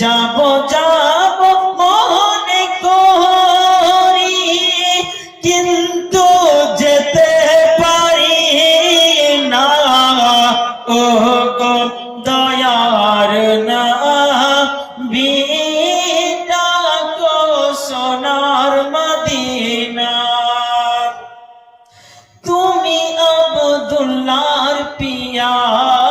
যাব যাব মনে করি। কিন্তু যেতে পারি না। ও গো দয়ার না, বিটা গো সোনার মদিনা। তুমি আবদুল্লাহর পিয়ারা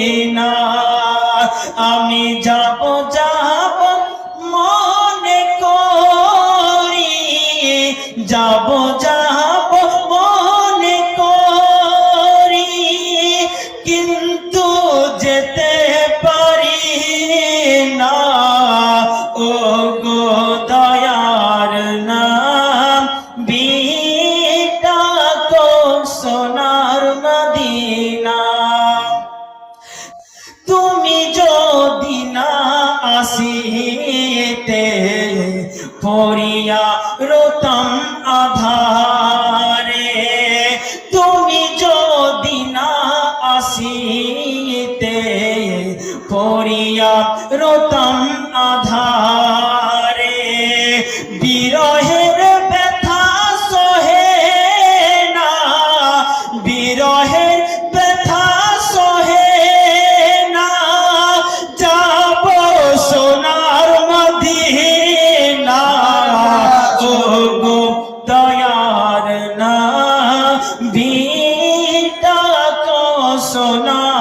মদিনা আমি যাব যাব মনে করি যাব যাব আধারে তুমি যদি না আসিতে পড়িয়া আধারে পিতা কসনা